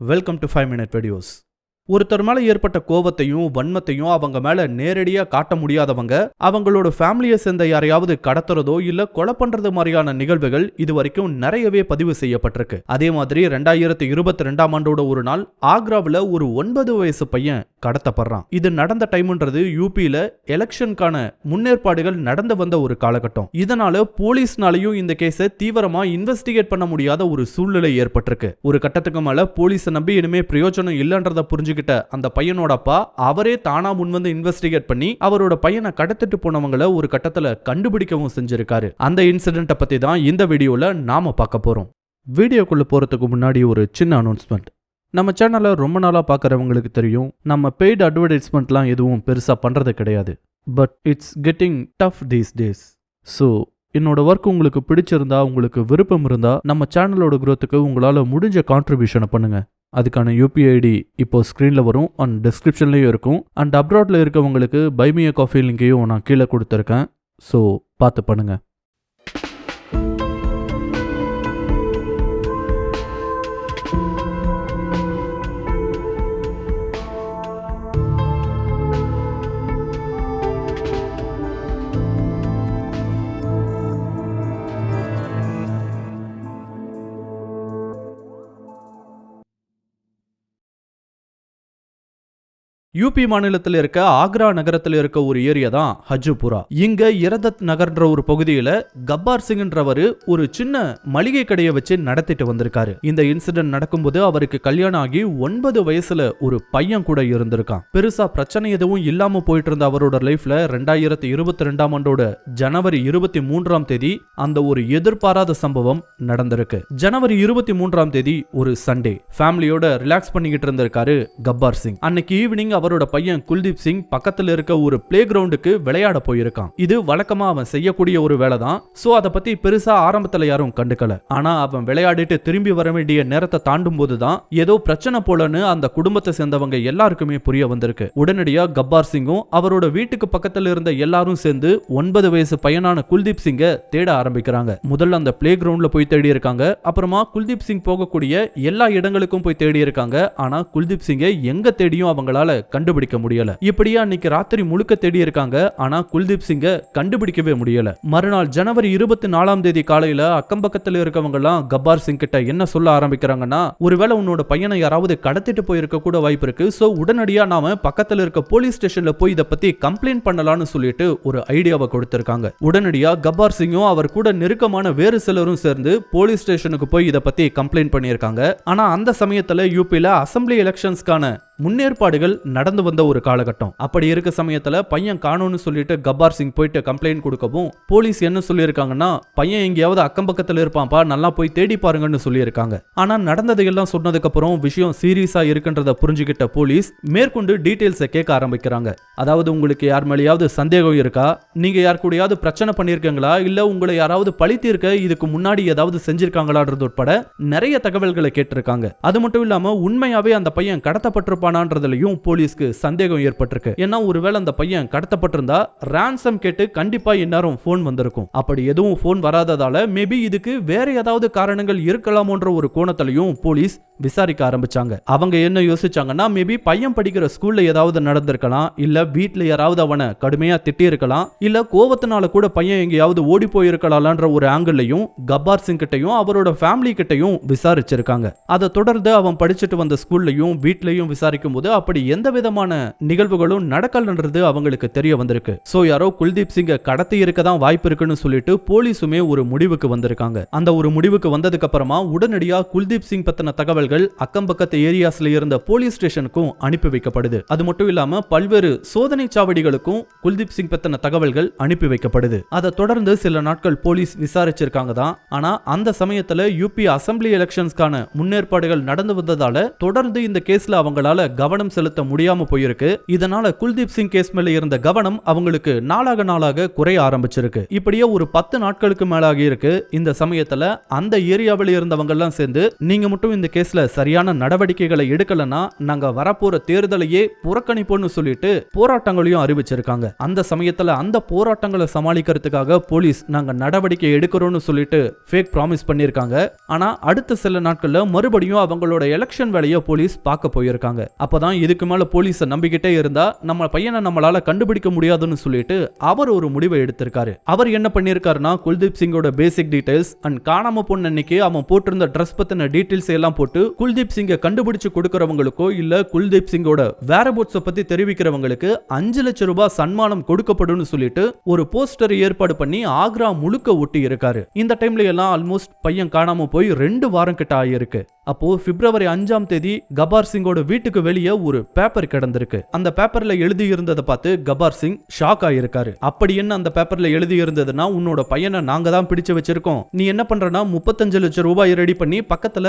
Welcome to five minute videos ஒருத்தர் மேல ஏற்பட்ட கோவத்தையும் வன்மத்தையும் அவங்க மேல நேரடியா காட்ட முடியாதவங்க அவங்களோட ஃபேமிலியை சேர்ந்த யாரையாவது கடத்துறதோ இல்ல கொலை பண்றது மாதிரியான நிகழ்வுகள் இது வரைக்கும் நிறையவே பதிவு செய்யப்பட்டிருக்கு. அதே மாதிரி ரெண்டாயிரத்தி இருபத்தி ரெண்டாம் ஆண்டோட ஒரு நாள் ஆக்ராவில் ஒரு ஒன்பது வயசு பையன் கடத்தப்படுறான். இது நடந்த டைம்ன்றது யூபியில எலெக்ஷனுக்கான முன்னேற்பாடுகள் நடந்து வந்த ஒரு காலகட்டம். இதனால போலீஸ்னாலையும் இந்த கேஸை தீவிரமா இன்வெஸ்டிகேட் பண்ண முடியாத ஒரு சூழ்நிலை ஏற்பட்டிருக்கு. ஒரு கட்டத்துக்கு மேல போலீஸை நம்பி இனிமே பிரயோஜனம் இல்லைன்றத கிட்ட அந்த பையனோட அப்பா அவரே தானா முன்வந்து இன்வெஸ்டிகேட் பண்ணி அவரோட பையனை கடத்திட்டு போனவங்கள ஒரு கட்டத்துல கண்டுபிடிக்கவும் செஞ்சிருக்காரு. அந்த இன்சிடென்ட்டை பத்தி தான் இந்த வீடியோல நாம பார்க்க போறோம். வீடியோக்குள்ள போறதுக்கு முன்னாடி ஒரு சின்ன அனௌன்ஸ்மெண்ட் நம்ம சேனலை ரொம்ப நாளாக பார்க்குறவங்களுக்கு தெரியும் நம்ம பெய்டு அட்வர்டைஸ்மெண்ட்லாம் எதுவும் பெருசாக பண்ணுறது கிடையாது. But it's getting tough these days so என்னோட ஒர்க் உங்களுக்கு பிடிச்சிருந்தா உங்களுக்கு விருப்பம் இருந்தா நம்ம சேனலோட குரோத்துக்கு உங்களால் முடிஞ்ச கான்ட்ரிபியூஷனை பண்ணுங்க. அதுக்கான யூபிஐடி இப்போ ஸ்க்ரீனில் வரும். அண்ட் டிஸ்கிரிப்ஷன்லேயும் இருக்கும். அண்ட் அப்ராட்ல இருக்கவங்களுக்கு பைமிய காஃபி லிங்கையும் நான் கீழே கொடுத்துருக்கேன். ஸோ பார்த்து பண்ணுங்கள் யூபி மாநிலத்தில் இருக்க ஆக்ரா நகரத்தில் இருக்க ஒரு ஏரியா தான் ஹஜுபுரா. இங்க இரதத் நகர்ன்ற ஒரு பகுதியில கப்பார் சிங்ன்றவர் ஒரு சின்ன மளிகை கடையை வச்சு நடத்திட்டு வந்திருக்காரு. இந்த இன்சிடென்ட் நடக்கும்போது அவருக்கு கல்யாணம் ஆகி ஒன்பது வயசுல ஒரு பையன் கூட இருந்திருக்கான். பெருசா பிரச்சனை எதுவும் இல்லாம போயிட்டு இருந்த அவரோட லைஃப்ல ரெண்டாயிரத்தி இருபத்தி ரெண்டாம் ஆண்டோட ஜனவரி இருபத்தி மூன்றாம் தேதி அந்த ஒரு எதிர்பாராத சம்பவம் நடந்திருக்கு. ஜனவரி இருபத்தி மூன்றாம் தேதி ஒரு சண்டே. ஃபேமிலியோட ரிலாக்ஸ் பண்ணிக்கிட்டு இருந்திருக்காரு கப்பார் சிங். அன்னைக்கு ஈவினிங் அவரோட பையன் குல்தீப் சிங் பக்கத்துல இருக்க ஒரு பிளே கிரவுண்டுக்கு விளையாட போயிருக்கான். இது வழக்கமா அவன் செய்யக்கூடிய ஒரு வேலை தான் சோ அதை பத்தி பெருசா ஆரம்பத்துல யாரும் கண்டுக்கல. ஆனா அவன் விளையாடிட்டு திரும்பி வர வேண்டிய நேரத்தை தாண்டும் போதுதான் ஏதோ பிரச்சனை போலன்னு அந்த குடும்பத்தை சேர்ந்தவங்க எல்லாருக்குமே புரிய வந்திருக்கு. உடனடியா கப்பார் சிங்கும் அவரோட வீட்டுக்கு பக்கத்துல இருந்த எல்லாரும் சேர்ந்து ஒன்பது வயசு பையனான குல்தீப் சிங்கை தேட ஆரம்பிக்கிறாங்க. முதல்ல அந்த பிளே கிரவுண்ட்ல போய் தேடி இருக்காங்க அப்புறமா குல்தீப் சிங் போகக்கூடிய எல்லா இடங்களுக்கும் போய் தேடி இருக்காங்க ஆனா குல்தீப் சிங்கை எங்க தேடியும் அவங்களால கண்டுபிடிக்க முடியல. இப்படியா அன்னைக்கு ராத்திரி முழுக்க தேடி இருக்காங்க. ஆனா குல்தீப் சிங்கை கண்டுபிடிக்கவே முடியல. மறுநாள் ஜனவரி இருபத்தி நாலாம் தேதி காலையில அக்கம் பக்கத்துல இருக்கவங்க எல்லாம் கப்பார் சிங் கிட்ட என்ன சொல்ல ஆரம்பிக்கிறாங்கன்னா ஒருவேளை உன்னோட பையனை யாராவது கடத்திட்டு போயிருக்க கூட வாய்ப்பு இருக்கு. சோ உடனடியா நாம பக்கத்துல இருக்க போலீஸ் ஸ்டேஷன்ல போய் இதை பத்தி கம்ப்ளைண்ட் பண்ணலாம்னு சொல்லிட்டு ஒரு ஐடியாவை கொடுத்திருக்காங்க. உடனடியா கப்பார் சிங்கும் அவர் கூட நெருக்கமான வேறு சிலரும் சேர்ந்து போலீஸ் ஸ்டேஷனுக்கு போய் இதை பத்தி கம்ப்ளைண்ட் பண்ணியிருக்காங்க. ஆனா அந்த சமயத்துல யூபியில அசம்பிளி எலெக்ஷன்ஸ்க்கான முன்னேற்பாடுகள் நடந்து வந்த ஒரு காலகட்டம். அப்படி இருக்க சமயத்துல பையன் காணோம்னு சொல்லிட்டு கப்பார் சிங் போயிட்டு கம்ப்ளைண்ட் கொடுக்கவும் போலீஸ் என்ன சொல்லியிருக்காங்கன்னா பையன் எங்கேயாவது அக்கம் பக்கத்துல இருப்பான்ப்பா நல்லா போய் தேடி பாருங்கன்னு சொல்லியிருக்காங்க. ஆனா நடந்ததையெல்லாம் சொன்னதுக்கு அப்புறம் விஷயம் சீரியஸா இருக்குன்றத புரிஞ்சுக்கிட்ட போலீஸ் மேற்கொண்டு டீட்டெயில்ஸை கேட்க ஆரம்பிக்கிறாங்க. அதாவது உங்களுக்கு யார் மேலேயாவது சந்தேகம் இருக்கா? நீங்க யார் கூடயாவது பிரச்சனை பண்ணியிருக்கீங்களா? இல்ல உங்களை யாராவது பழித்தீர்க்க இதுக்கு முன்னாடி ஏதாவது செஞ்சிருக்காங்களான்றது உட்பட நிறைய தகவல்களை கேட்டிருக்காங்க. அது மட்டும் இல்லாம உண்மையாவே அந்த பையன் இருப்பானான்றதுலயும் போலீஸ்க்கு சந்தேகம் ஏற்பட்டிருக்கு. ஏன்னா ஒருவேளை அந்த பையன் கடத்தப்பட்டிருந்தா ரான்சம் கேட்டு கண்டிப்பா இந்நேரம் போன் வந்திருக்கும். அப்படி எதுவும் போன் வராததால மேபி இதுக்கு வேற ஏதாவது காரணங்கள் இருக்கலாமோன்ற ஒரு கோணத்திலையும் போலீஸ் விசாரிக்க ஆரம்பிச்சாங்க. அவங்க என்ன யோசிச்சாங்கன்னா மேபி பையன் படிக்கிற ஸ்கூல்ல ஏதாவது நடந்திருக்கலாம் இல்ல வீட்டுல யாராவது அவனை கடுமையா திட்டி இருக்கலாம் இல்ல கோவத்தினால கூட பையன் எங்கேயாவது ஓடி போயிருக்கலாம்ன்ற ஒரு ஆங்கிள்லையும் கப்பார் சிங் கிட்டையும் அவரோட ஃபேமிலி கிட்டையும் விசாரிச்சிருக்காங்க. அதை தொடர்ந்து அவன் படிச்சுட்டு வந்த ஸ்கூல்லையும் வீட்லயும் விசாரிக்கும் போது அப்படி எந்த விதமான நிகழ்வுகளும் நடக்கலன்றது அவங்களுக்கு தெரிய வந்திருக்கு. சோ யாரோ குல்தீப் சிங்கை கடத்தி இருக்க தான் வாய்ப்பு இருக்குன்னு சொல்லிட்டு போலீஸுமே ஒரு முடிவுக்கு வந்திருக்காங்க. அந்த ஒரு முடிவுக்கு வந்ததுக்கு அப்புறமா உடனடியா குல்தீப் சிங் பத்தின தகவல்கள் அக்கம் பக்கத்து ஏரியாஸ்ல இருந்த போலீஸ் ஸ்டேஷனுக்கும் அனுப்பி வைக்கப்படுது. அது மட்டும் இல்லாம பல்வேறு சோதனை சாவடிகளுக்கும் குல்தீப் சிங் பத்தின தகவல்கள் அனுப்பி வைக்கப்படுது. அதை தொடர்ந்து சில நாட்கள் போலீஸ் விசாரிச்சிருக்காங்க தான். ஆனா அந்த சமயத்துல யூபி அசம்பிளி எலெக்ஷன்ஸ்க்கான முன்னேற்பாடுகள் நடந்து வந்ததால தொடர்ந்து இந்த கேஸ்ல அவங்களால கவனம் செலுத்த முடியாம போயிருக்கு. இதனால குல்தீப் சிங் கேஸ் மேல இருந்த கவனம் அவங்களுக்கு நாளாக நாளாக குறைய ஆரம்பிச்சிருக்கு. இப்படியே ஒரு பத்து நாட்களுக்கு மேலாகி இருக்கு. இந்த சமயத்துல அந்த ஏரியாவில் இருந்தவங்க எல்லாம் சேர்ந்து நீங்க மட்டும் இந்த கேஸ்ல சரியான நடவடிக்கைகளை எடுக்கலன்னா நாங்க வரப்போற தேர்தலையே புறக்கணிப்போம்னு சொல்லிட்டு போராட்டங்களையும் அறிவிச்சிருக்காங்க. அந்த சமயத்துல அந்த போராட்டங்களை சமாளிக்கிறதுக்காக போலீஸ் நாங்க நடவடிக்கை எடுக்கிறோம்னு சொல்லிட்டு ஃபேக் ப்ராமிஸ் பண்ணியிருக்காங்க ஆனா அடுத்த சில நாட்கள்ல மறுபடியும் அவங்களோட எலெக்ஷன் வேலையை போலீஸ் பார்க்க போயிருக்காங்க. அப்பதான் இதுக்கு மேல போலீஸை நம்பிக்கிட்டே இருந்தா நம்ம பையனை நம்மளால கண்டுபிடிக்க முடியாதுன்னு சொல்லிட்டு அவர் ஒரு முடிவை எடுத்திருக்காரு. அவர் என்ன பண்ணியிருக்காருன்னா குல்தீப் சிங்கோட பேசிக் டீடைல்ஸ் அண்ட் காணாம போன அன்னைக்கு அவன் போட்டிருந்த ட்ரெஸ் பத்தின டீடைல்ஸ் எல்லாம் போட்டு குல்தீப் சிங்கை கண்டுபிடிச்சு கொடுக்கறவங்களுக்கோ இல்ல குல்தீப் சிங்கோட வேரபோட்ஸை பத்தி தெரிவிக்கிறவங்களுக்கு அஞ்சு லட்சம் ரூபாய் சன்மானம் கொடுக்கப்படும் சொல்லிட்டு ஒரு போஸ்டர் ஏற்பாடு பண்ணி ஆக்ரா முழுக்க ஒட்டி இருக்காரு. இந்த டைம்ல எல்லாம் ஆல்மோஸ்ட் பையன் காணாம போய் ரெண்டு வாரம் கிட்ட ஆயிருக்கு. அப்போ பிப்ரவரி அஞ்சாம் தேதி கபார் சிங்கோட வீட்டுக்கு வெளியே ஒரு பேப்பர் கிடந்திருக்கு. அந்த பேப்பர்ல எழுதி இருந்ததை பார்த்து கபார் சிங் ஷாக் ஆயிருக்காரு. அப்படி என்ன அந்த பேப்பர்ல எழுதி இருந்ததுன்னா உன்னோட பையனை நாங்க தான் பிடிச்சு வச்சிருக்கோம். நீ என்ன பண்றனா முப்பத்தஞ்சு லட்சம் ரூபாய் ரெடி பண்ணி பக்கத்துல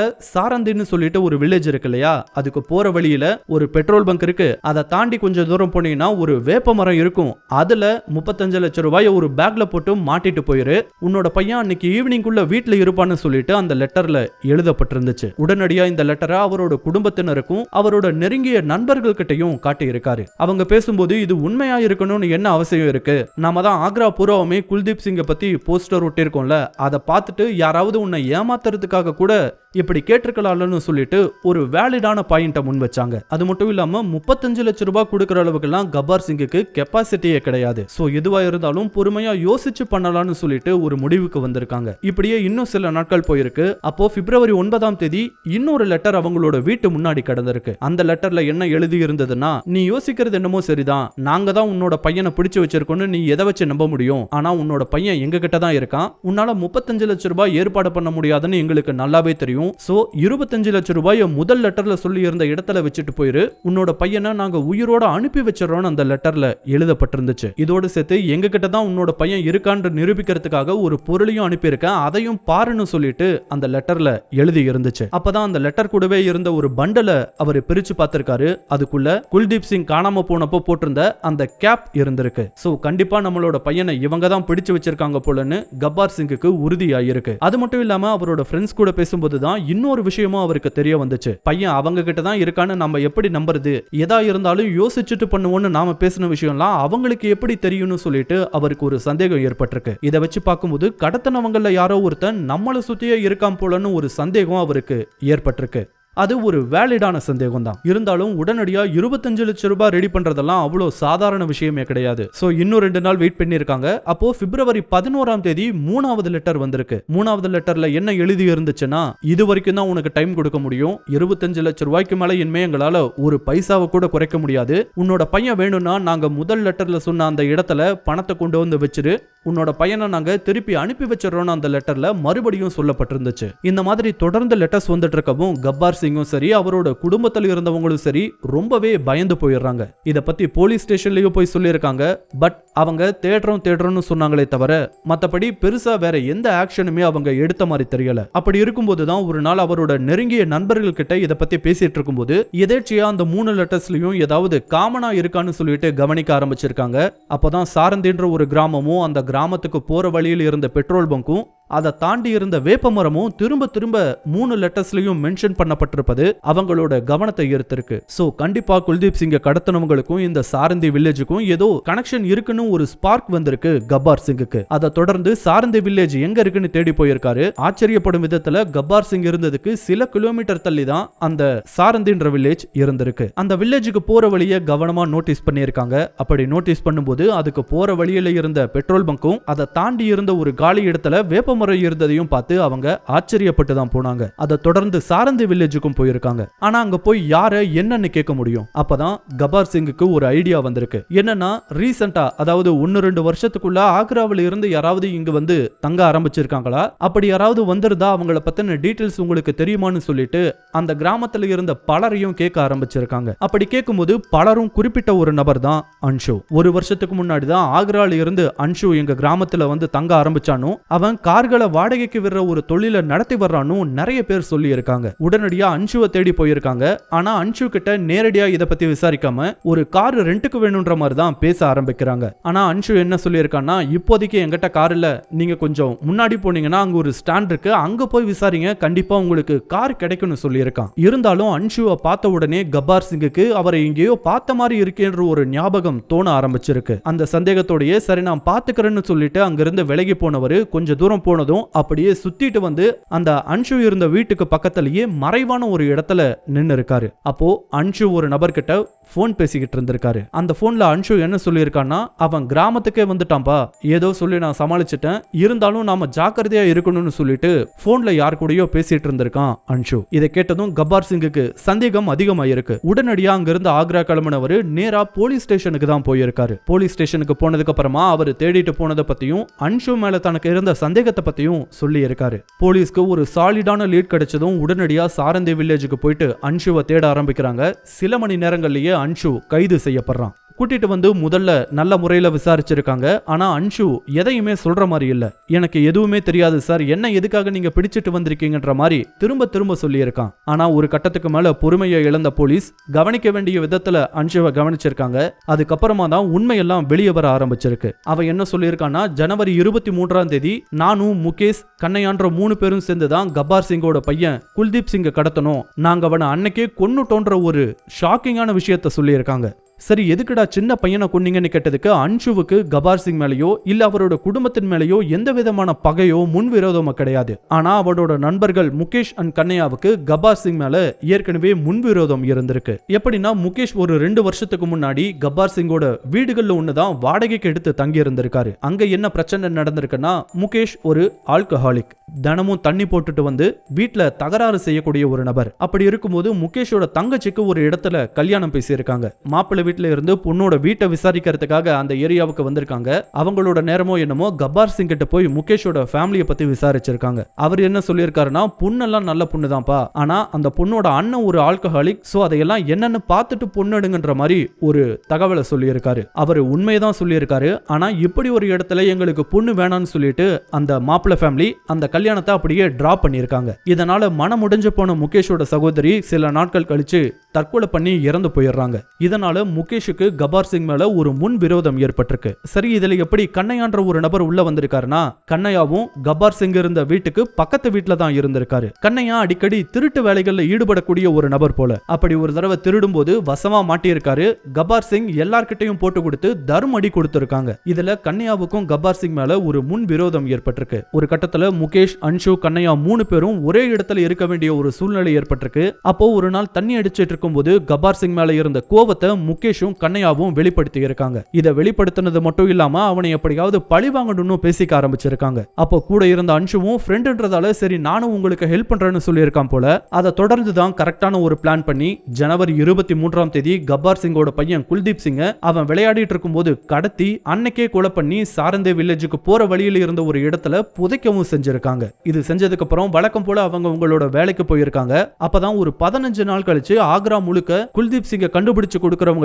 சாரந்தின்னு சொல்லிட்டு ஒரு வில்லேஜ் இருக்கு இல்லையா? அதுக்கு போற வழியில ஒரு பெட்ரோல் பங்க் இருக்கு. அதை தாண்டி கொஞ்சம் தூரம் போனீங்கன்னா ஒரு வேப்ப மரம் இருக்கும். அதுல முப்பத்தஞ்சு லட்சம் ரூபாய் ஒரு பேக்ல போட்டு மாட்டிட்டு போயிரு. உன்னோட பையன் அன்னைக்கு ஈவினிங்குள்ள வீட்டுல இருப்பான்னு சொல்லிட்டு அந்த லெட்டர்ல எழுதப்பட்டிருந்துச்சு. உடனடியா இந்த லெட்டரை அவரோட குடும்பத்தினருக்கும் அவரோட நெருங்கிய நண்பர்கள் கிட்டயும் காட்டி இருக்காரு அவங்க பேசும்போது இது உண்மையா இருக்கணும்னு என்ன அவசியம் இருக்கு? நாம தான் ஆக்ரா பூராவுமே குல்தீப் சிங்கை பத்தி போஸ்டர் ஒட்டியிருக்கோம்ல. அதை பார்த்துட்டு யாராவது உன்னை ஏமாத்துறதுக்காக கூட இப்படி கேட்டிருக்கலாம்னு சொல்லிட்டு ஒரு வேலிடான பாயிண்ட்டை முன் வச்சாங்க. அது மட்டும் இல்லாம முப்பத்தஞ்சு லட்சம் ரூபாய் கொடுக்குற அளவுக்குலாம் கபார் சிங்குக்கு கெப்பாசிட்டியே கிடையாது. ஸோ எதுவா இருந்தாலும் பொறுமையா யோசிச்சு பண்ணலாம்னு சொல்லிட்டு ஒரு முடிவுக்கு வந்திருக்காங்க. இப்படியே இன்னும் சில நாட்கள் போயிருக்கு. அப்போ பிப்ரவரி ஒன்பதாம் தேதி இன்னொரு லெட்டர் அவங்களோட வீட்டு முன்னாடி கிடந்திருக்கு. அந்த லெட்டர்ல என்ன எழுதி இருந்ததுன்னா நீ யோசிக்கிறது என்னமோ சரிதான். நாங்க தான் உன்னோட பையனை பிடிச்சு வச்சிருக்கோம்னு நீ எதை வச்சு நம்ப முடியும்? ஆனா உன்னோட பையன் எங்க கிட்ட தான் இருக்கான். உன்னால முப்பத்தஞ்சு லட்சம் ரூபாய் ஏற்பாடு பண்ண முடியாதுன்னு எங்களுக்கு நல்லாவே தெரியும். சோ இருபத்தஞ்சு லட்சம் ரூபாயை முதல் லெட்டர்ல சொல்லி இருந்த இடத்துல வச்சுட்டு போயிரு. உன்னோட பையனை நாங்க உயிரோட அனுப்பி வச்சிடறோம்னு அந்த லெட்டர்ல எழுதப்பட்டிருந்துச்சு. இதோட சேர்த்து எங்க கிட்ட தான் உன்னோட பையன் இருக்கான்னு நிரூபிக்கிறதுக்காக ஒரு பொருளையும் அனுப்பியிருக்கேன். அதையும் பாருன்னு சொல்லிட்டு அந்த லெட்டர்ல எழுதி இருந்துச்சு அப்பதான் அந்த லெட்டர் கூடவே இருந்த ஒரு பண்டலை அவர் பிரிச்சு பார்த்திருக்காரு. அதுக்குள்ள குல்தீப் சிங் காணாம போனப்போ போட்டிருந்த அந்த கேப் இருந்திருக்கு. சோ கண்டிப்பா நம்மளோட பையனை இவங்க தான் பிடிச்சு வச்சிருக்காங்க போலன்னு கப்பார் சிங்குக்கு உறுதியாயிருக்கு. அது மட்டும் இல்லாம அவரோட ஃப்ரெண்ட்ஸ் கூட பேசும்போது தான் இன்னொரு விஷயமும் அவருக்கு தெரிய வந்துச்சு. பையன் அவங்க கிட்ட தான் இருக்கான்னு நம்ம எப்படி நம்புறது? எதா இருந்தாலும் யோசிச்சுட்டு பண்ணுவோம்னு நாம பேசின விஷயம்லாம் அவங்களுக்கு எப்படி தெரியும்னு சொல்லிட்டு அவருக்கு ஒரு சந்தேகம் ஏற்பட்டிருக்கு. இதை வச்சு பார்க்கும்போது கடத்தனவங்கள்ல யாரோ ஒருத்தன் நம்மளை சுத்தியே இருக்கான் போலன்னு ஒரு சந்தேகம் அவருக்கு ஏற்பட்டிருக்கு. அது ஒரு வேலிடான சந்தேகம் தான் இருந்தாலும் உடனடியா இருபத்தஞ்சு லட்சம் ரூபாய் ரெடி பண்றதெல்லாம் அவ்வளோ சாதாரண விஷயமே கிடையாது. சோ இன்னும் ரெண்டு நாள் வெயிட் பண்ணியிருக்காங்க. அப்போ பிப்ரவரி பதினோராம் தேதி மூணாவது லெட்டர் வந்திருக்கு. மூணாவது லெட்டர்ல என்ன எழுதி இருந்துச்சுன்னா இது வரைக்கும் தான் உனக்கு டைம் கொடுக்க முடியும். இருபத்தஞ்சு லட்சம் ரூபாய்க்கு மேல இனிமே எங்களால ஒரு பைசாவை கூட குறைக்க முடியாது. உன்னோட பையன் வேணும்னா நாங்க முதல் லெட்டர்ல சொன்ன அந்த இடத்துல பணத்தை கொண்டு வந்து வச்சிரு. உன்னோட பையனை நாங்க திருப்பி அனுப்பி வச்சிடறோம்னு அந்த லெட்டர்ல மறுபடியும் சொல்லப்பட்டிருந்துச்சு. இந்த மாதிரி தொடர்ந்து லெட்டர்ஸ் வந்துட்டு இருக்கவும் கப்பார் சிங்கும் சரி அவரோட குடும்பத்தில் இருந்தவங்களும் சரி ரொம்பவே பயந்து போயிடுறாங்க. இத பத்தி போலீஸ் ஸ்டேஷன்லயும் போய் சொல்லியிருக்காங்க. பட் அவங்க தேடுறோம் தேடுறோம்னு சொன்னாங்களே தவிர மத்தபடி பெருசா வேற எந்த ஆக்ஷனுமே அவங்க எடுத்த மாதிரி தெரியல. அப்படி இருக்கும்போது தான் ஒரு நாள் அவரோட நெருங்கிய நண்பர்கள் கிட்ட இத பத்தி பேசிட்டு இருக்கும்போது எதேச்சியா அந்த மூணு லெட்டர்ஸ்லயும் ஏதாவது காமனா இருக்கான்னு சொல்லிட்டு கவனிக்க ஆரம்பிச்சிருக்காங்க. அப்பதான் சாரந்தின்ற ஒரு கிராமமும் அந்த கிராமத்துக்கு போற வழியில் இருந்த பெட்ரோல் பங்கும் அதை தாண்டி இருந்த வேப்பமரமும் திரும்ப திரும்ப மூணு லெட்டர்ஸ்லயும் மென்ஷன் பண்ணப்பட்டிருப்பது அவங்களோட கவனத்தை ஈர்த்திருக்கு. சோ கண்டிப்பா குல்தீப் சிங்கை கடத்தினவங்களுக்கும் இந்த சாரந்தி வில்லேஜுக்கும் ஏதோ கனெக்ஷன் இருக்குன்னு ஒரு ஸ்பார்க் வந்திருக்கு கப்பார் சிங்குக்கு. அதை தொடர்ந்து சாரந்தி வில்லேஜ் எங்க இருக்குன்னு தேடி போயிருக்காரு. ஆச்சரியப்படும் விதத்துல கப்பார் சிங் இருந்ததுக்கு சில கிலோமீட்டர் தள்ளி தான் அந்த சாரந்தின்ற வில்லேஜ் இருந்திருக்கு. அந்த வில்லேஜுக்கு போற வழியை கவனமா நோட்டீஸ் பண்ணியிருக்காங்க. அப்படி நோட்டீஸ் பண்ணும்போது அதுக்கு போற வழியில இருந்த பெட்ரோல் பங்க்கும் அதை தாண்டி இருந்த ஒரு காலி இடத்துல வேப்பமரம் இருந்ததையும் பார்த்து அவங்க ஆச்சரியப்பட்டு தான் போனாங்க. அதை தொடர்ந்து சாரந்தி வில்லேஜுக்கும் போயிருக்காங்க. ஆனா அங்க போய் யார என்னன்னு கேட்க முடியும். அப்பதான் கபார் சிங்குக்கு ஒரு ஐடியா வந்திருக்கு. என்னன்னா ரீசெண்டா அதாவது ஒன்னு ரெண்டு வருஷத்துக்குள்ள ஆக்ராவில் இருந்து யாராவது இங்க வந்து தங்க ஆரம்பிச்சிருக்காங்களா? அப்படி யாராவது வந்திருந்தா அவங்கள பத்தின டீட்டெயில்ஸ் உங்களுக்கு தெரியுமான்னு சொல்லிட்டு அந்த கிராமத்துல இருந்த பலரையும் கேட்க ஆரம்பிச்சிருக்காங்க. அப்படி கேட்கும்போது பலரும் குறிப்பிட்ட ஒரு நபர் தான் அன்ஷு. ஒரு வருஷத்துக்கு முன்னாடி தான் ஆக்ரால இருந்து அன்ஷு எங்க கிராமத்துல வந்து தங்க ஆரம்பிச்சானோ அவன் கார்கள் கார்களை வாடகைக்கு விடுற ஒரு தொழிலை நடத்தி வர்றான்னு நிறைய பேர் சொல்லி இருக்காங்க உடனடியா அன்ஷுவை தேடி போயிருக்காங்க. ஆனா அன்ஷு கிட்ட நேரடியா இத பத்தி விசாரிக்காம ஒரு கார் ரெண்டுக்கு வேணும்ன்ற மாதிரி தான் பேச ஆரம்பிக்கிறாங்க. ஆனா அன்ஷு என்ன சொல்லியிருக்கான்னா இப்போதைக்கு எங்கிட்ட கார் இல்ல. நீங்க கொஞ்சம் முன்னாடி போனீங்கன்னா அங்க ஒரு ஸ்டாண்ட் இருக்கு. அங்க போய் விசாரிங்க. கண்டிப்பா உங்களுக்கு கார் கிடைக்கும்னு சொல்லியிருக்கான். இருந்தாலும் அன்ஷுவை பார்த்த உடனே கபார் சிங்குக்கு அவரை எங்கேயோ பார்த்த மாதிரி இருக்கேன்ற ஒரு ஞாபகம் தோண ஆரம்பிச்சிருக்கு. அந்த சந்தேகத்தோடயே சரி நான் பாத்துக்கிறேன்னு சொல்லிட்டு அங்கிருந்து விலகி போனவர் கொஞ்ச தூரம் போனதும் அப்படியே சுத்திட்டு வந்து அந்த அன்ஷு இருந்த வீட்டுக்கு பக்கத்திலேயே மறைவான ஒரு இடத்துல நின்னு இருக்காரு. அப்போ அன்ஷு ஒரு நபர்கிட்ட ஃபோன் பேசிக்கிட்டு இருந்திருக்காரு. அந்த ஃபோன்ல அன்ஷு என்ன சொல்லியிருக்கான்னா அவன் கிராமத்துக்கே வந்துட்டான்பா. ஏதோ சொல்லி நான் சமாளிச்சிட்டேன். இருந்தாலும் நாம ஜாக்கிரதையா இருக்கணும்னு சொல்லிட்டு ஃபோன்ல யார் கூடயோ பேசிட்டு இருந்திருக்கான் அன்ஷு. இதை கேட்டதும் கபார் சிங்குக்கு சந்தேகம் அதிகமாயிருக்கு. உடனடியா அங்கிருந்து ஆக்ரா கிளம்பினவர் நேரா போலீஸ் ஸ்டேஷனுக்கு தான் போயிருக்காரு. போலீஸ் ஸ்டேஷனுக்கு போனதுக்கு அப்புறமா அவர் தேடிட்டு போனதை பத்தியும் அன்ஷு மேல தனக்கு இருந்த சந்தேகத்தை பத்தியும் சொல்லி இருக்காரு போலீஸ்க்கு ஒரு சாலிடான லீட் கிடைச்சதும் உடனடியா சாரந்தி வில்லேஜுக்கு போயிட்டு அன்ஷுவை தேட ஆரம்பிக்கிறாங்க. சில மணி நேரங்கள்லயே அன்ஷு கைது செய்யப்படுறான். கூட்டிட்டு வந்து முதல்ல நல்ல முறையில் விசாரிச்சிருக்காங்க. ஆனால் அன்ஷு எதையுமே சொல்ற மாதிரி இல்லை. எனக்கு எதுவுமே தெரியாது சார். என்ன எதுக்காக நீங்க பிடிச்சிட்டு வந்திருக்கீங்கன்ற மாதிரி திரும்ப திரும்ப சொல்லியிருக்கான். ஆனால் ஒரு கட்டத்துக்கு மேல பொறுமையை இழந்த போலீஸ் கவனிக்க வேண்டிய விதத்துல அன்ஷுவை கவனிச்சிருக்காங்க. அதுக்கப்புறமா தான் உண்மையெல்லாம் வெளியே வர ஆரம்பிச்சிருக்கு. அவன் என்ன சொல்லியிருக்கான்னா ஜனவரி இருபத்தி மூன்றாம் தேதி நானும் முகேஷ் கண்ணையான்ற மூணு பேரும் சேர்ந்து தான் கப்பார் சிங்கோட பையன் குல்தீப் சிங்கை கடத்தணும். நாங்க அவனை அன்னைக்கே கொன்னுட்டோன்ற ஒரு ஷாக்கிங்கான விஷயத்த சொல்லியிருக்காங்க. சரி எதுக்குடா சின்ன பையனை கொன்னீங்கன்னு கேட்டதுக்கு அன்ஷுவுக்கு கபார் சிங் மேலேயோ இல்ல அவரோட குடும்பத்தின் மேலேயோ எந்த விதமான பகையோ முன்விரோதமோ கிடையாது. ஆனா அவனோட நண்பர்கள் முகேஷ் அண்ட் கண்ணையாவுக்கு கபார் சிங் மேல ஏற்கனவே முன்விரோதம் இருந்திருக்கு. எப்படின்னா முகேஷ் ஒரு ரெண்டு வருஷத்துக்கு முன்னாடி கபார் சிங்கோட வீடுகள்ல ஒண்ணுதான் வாடகைக்கு எடுத்து தங்கி இருந்திருக்காரு அங்க என்ன பிரச்சனை நடந்திருக்குன்னா முகேஷ் ஒரு ஆல்கஹாலிக் தினமும் தண்ணி போட்டுட்டு வந்து வீட்ல தகராறு செய்யக்கூடிய ஒரு நபர். அப்படி இருக்கும்போது முகேஷோட தங்கச்சிக்கு ஒரு இடத்துல கல்யாணம் பேசியிருக்காங்க. மாப்பிள்ளை வீட்ல இருந்து பொண்ணோட வீட்டை விசாரிக்கிறதுக்காக அந்த ஏரியாவுக்கு வந்திருக்காங்க. அவங்களோட நேரமோ என்னமோ கபார் சிங் கிட்ட போய் முகேஷோட ஃபேமிலியை பத்தி விசாரிச்சிருக்காங்க. அவர் என்ன சொல்லியிருக்காருன்னா பொண்ணெல்லாம் நல்ல பொண்ணு தான்ப்பா ஆனா அந்த பொண்ணோட அண்ணன் ஒரு ஆல்கஹாலிக் சோ அதையெல்லாம் என்னன்னு பார்த்துட்டு பொண்ணுடுங்கன்ற மாதிரி ஒரு தகவலை சொல்லியிருக்காரு. அவர் உண்மைதான் சொல்லியிருக்காரு. ஆனா இப்படி ஒரு இடத்துல எங்களுக்கு பொண்ணு வேணாம்னு சொல்லிட்டு அந்த மாப்பிள்ள ஃபேமிலி அந்த கல்யாணத்தை அப்படியே டிராப் பண்ணியிருக்காங்க. இதனால மனம் முடிஞ்சு போன முகேஷோட சகோதரி சில நாட்கள் கழிச்சு தற்கொலை பண்ணி இறந்து போயிடுறாங்க. இதனால முகேஷுக்கு கபார் சிங் மேல ஒரு முன் விரோதம் ஏற்பட்டிருக்கு. சரி இதுல எப்படி கண்ணையான்ற ஒரு நபர் உள்ள வந்திருக்காருன்னா கண்ணையாவும் கபார் சிங் இருந்த வீட்டுக்கு பக்கத்து வீட்டுல தான் இருந்திருக்காரு. கண்ணையா அடிக்கடி திருட்டு வேலைகள்ல ஈடுபடக்கூடிய ஒரு நபர் போல. அப்படி ஒரு தடவை திருடும் போது வசமா மாட்டியிருக்காரு. கபார் சிங் எல்லார்கிட்டையும் போட்டு கொடுத்து தர்ம அடி கொடுத்திருக்காங்க. இதுல கண்ணையாவுக்கும் கபார் சிங் மேல ஒரு முன் விரோதம் ஏற்பட்டிருக்கு. ஒரு கட்டத்துல முகேஷ் அன்ஷு கண்ணையா மூணு பேரும் ஒரே இடத்துல இருக்க வேண்டிய ஒரு சூழ்நிலை ஏற்பட்டிருக்கு. அப்போ ஒரு நாள் தண்ணி அடிச்சிட்டு இருக்கும்போது கபார் சிங் மேல இருந்த கோவத்தை முகேஷும் கண்ணையாவும் வெளிப்படுத்தி இருக்காங்க. இதை வெளிப்படுத்தினது மட்டும் இல்லாம அவனை எப்படியாவது பழி வாங்கணும்னு பேசிக்க ஆரம்பிச்சிருக்காங்க. அப்போ கூட இருந்த அன்ஷுவும் ஃப்ரெண்டுன்றதால சரி நானும் உங்களுக்கு ஹெல்ப் பண்றேன்னு சொல்லியிருக்கான் போல அதை தொடர்ந்து தான் கரெக்டான ஒரு பிளான் பண்ணி ஜனவரி இருபத்தி மூன்றாம் தேதி கப்பார் சிங்கோட பையன் குல்தீப் சிங்கை அவன் விளையாடிட்டு இருக்கும்போது கடத்தி அன்னைக்கே கொலை பண்ணி சாரந்தே வில்லேஜுக்கு போற வழியில் இருந்த ஒரு இடத்துல புதைக்கவும் செஞ்சிருக்காங்க. இது செஞ்சதுக்கு அப்புறம் வழக்கம் போல அவங்க உங்களோட வேலைக்கு போயிருக்காங்க. அப்பதான் ஒரு பதினஞ்சு நாள் கழிச்சு ஆக்ரா முழுக்க குல்தீப் சிங்கை கண்டுபிடிச்சு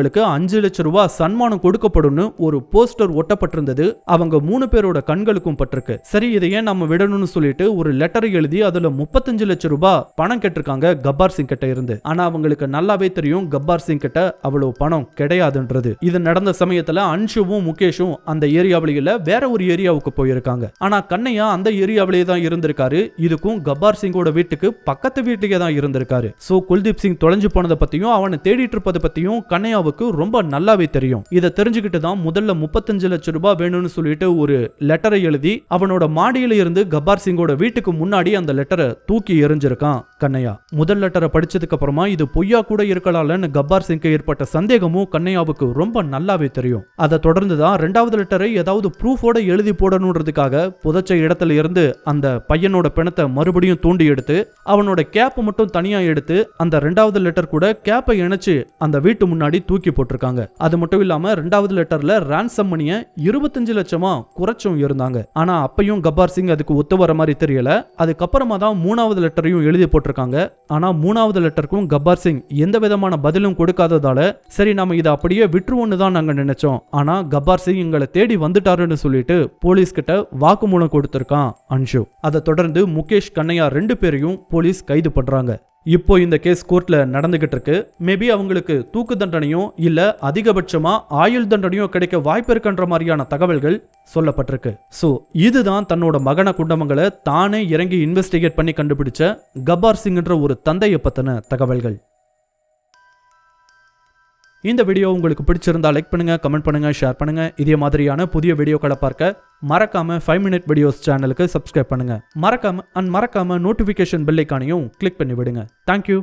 கொடுக்கறவங்களுக்கு அஞ்சு லட்சம் ரூபாய் சன்மானம் கொடுக்கப்படும்னு ஒரு போஸ்டர் ஒட்டப்பட்டிருந்தது. அவங்க மூணு பேரோட கண்களுக்கும் பட்டிருக்கு. சரி இதை ஏன் நம்ம விடணும்னு சொல்லிட்டு ஒரு லெட்டர் எழுதி அதுல முப்பத்தஞ்சு லட்சம் ரூபாய் பணம் கேட்டிருக்காங்க கப்பார் சிங் கிட்ட இருந்து. ஆனா அவங்களுக்கு நல்லாவே தெரியும் கப்பார் சிங் கிட்ட அவ்வளவு பணம் கிடையாதுன்றது. இது நடந்த சமயத்துல அன்ஷுவும் முகேஷும் அந்த ஏரியாவில வேற ஒரு ஏரியாவுக்கு போயிருக்காங்க. ஆனா கண்ணையா அந்த ஏரியாவிலேயே தான் இருந்திருக்காரு. இதுக்கும் கப்பார் சிங்கோட வீட்டுக்கு பக்கத்து வீட்டுக்கே தான் இருந்திருக்காரு. சோ குல்தீப் சிங் தொலைஞ்சு போனதை பத்தியும் அவனை தேடிட்டு இருப்பதை பத்தியும் கண்ணையாவுக்கு அவருக்கு ரொம்ப நல்லாவே தெரியும். இதை தெரிஞ்சுக்கிட்டு தான் முதல்ல முப்பத்தஞ்சு லட்சம் ரூபாய் வேணும்னு சொல்லிட்டு ஒரு லெட்டரை எழுதி அவனோட மாடியில இருந்து கபார் சிங்கோட வீட்டுக்கு முன்னாடி அந்த லெட்டரை தூக்கி எரிஞ்சிருக்கான் கண்ணையா. முதல் லெட்டரை படிச்சதுக்கு அப்புறமா இது பொய்யா கூட இருக்கலாம்னு கப்பார் சிங்க்கு ஏற்பட்ட சந்தேகமும் கண்ணையாவுக்கு ரொம்ப நல்லாவே தெரியும். அதை தொடர்ந்து தான் ரெண்டாவது லெட்டரை ஏதாவது ப்ரூஃபோட எழுதி போடணுன்றதுக்காக புதைச்ச இடத்துல இருந்து அந்த பையனோட பிணத்தை மறுபடியும் தூண்டி எடுத்து அவனோட கேப்பை மட்டும் தனியா எடுத்து அந்த ரெண்டாவது லெட்டர் கூட கேப்பை இணைச்சு அந்த வீட்டு முன்னாடி தூக்கி போட்டிருக்காங்க. அது மட்டும் இல்லாம ரெண்டாவது லெட்டர்ல ரேன்சம் மணிய இருபத்தஞ்சு லட்சமா குறைச்சும் இருந்தாங்க. ஆனா அப்பையும் கப்பார் சிங் அதுக்கு ஒத்து வர மாதிரி தெரியல. அதுக்கப்புறமா தான் மூணாவது லெட்டரையும் எழுதி போட்டிருக்காங்க. ஆனா மூணாவது லெட்டருக்கும் கப்பார் சிங் எந்த விதமான பதிலும் கொடுக்காததால சரி நாம இதை அப்படியே விட்டுருவோம்னு தான் நாங்க நினைச்சோம். ஆனா கப்பார் சிங் எங்களை தேடி வந்துட்டாருன்னு சொல்லிட்டு போலீஸ் கிட்ட வாக்குமூலம் கொடுத்திருக்கான் அன்ஷு. அதை தொடர்ந்து முகேஷ் கண்ணையா ரெண்டு பேரையும் போலீஸ் கைது பண்றாங்க. இப்போ இந்த கேஸ் கோர்ட்ல நடந்துகிட்டு இருக்கு மேபி அவங்களுக்கு தூக்கு தண்டனையோ இல்ல அதிகபட்சமா ஆயுள் தண்டனையோ கிடைக்க வாய்ப்பு இருக்குன்ற மாதிரியான தகவல்கள் சொல்லப்பட்டிருக்கு. ஸோ இதுதான் தன்னோட மகன குண்டமங்களை தானே இறங்கி இன்வெஸ்டிகேட் பண்ணி கண்டுபிடிச்ச கபார் சிங்ன்ற ஒரு தந்தையை பத்தின தகவல்கள். இந்த வீடியோ உங்களுக்கு பிடிச்சிருந்தா லைக் பண்ணுங்கள் கமெண்ட் பண்ணுங்கள் ஷேர் பண்ணுங்க. இதே மாதிரியான புதிய வீடியோக்களை பார்க்க மறக்காம ஃபைவ் மினிட் வீடியோஸ் சேனலுக்கு சப்ஸ்கிரைப் பண்ணுங்கள் மறக்காம அண்ட் மறக்காம நோட்டிஃபிகேஷன் பில்லைக்கானையும் கிளிக் பண்ணி விடுங்க. தேங்க்யூ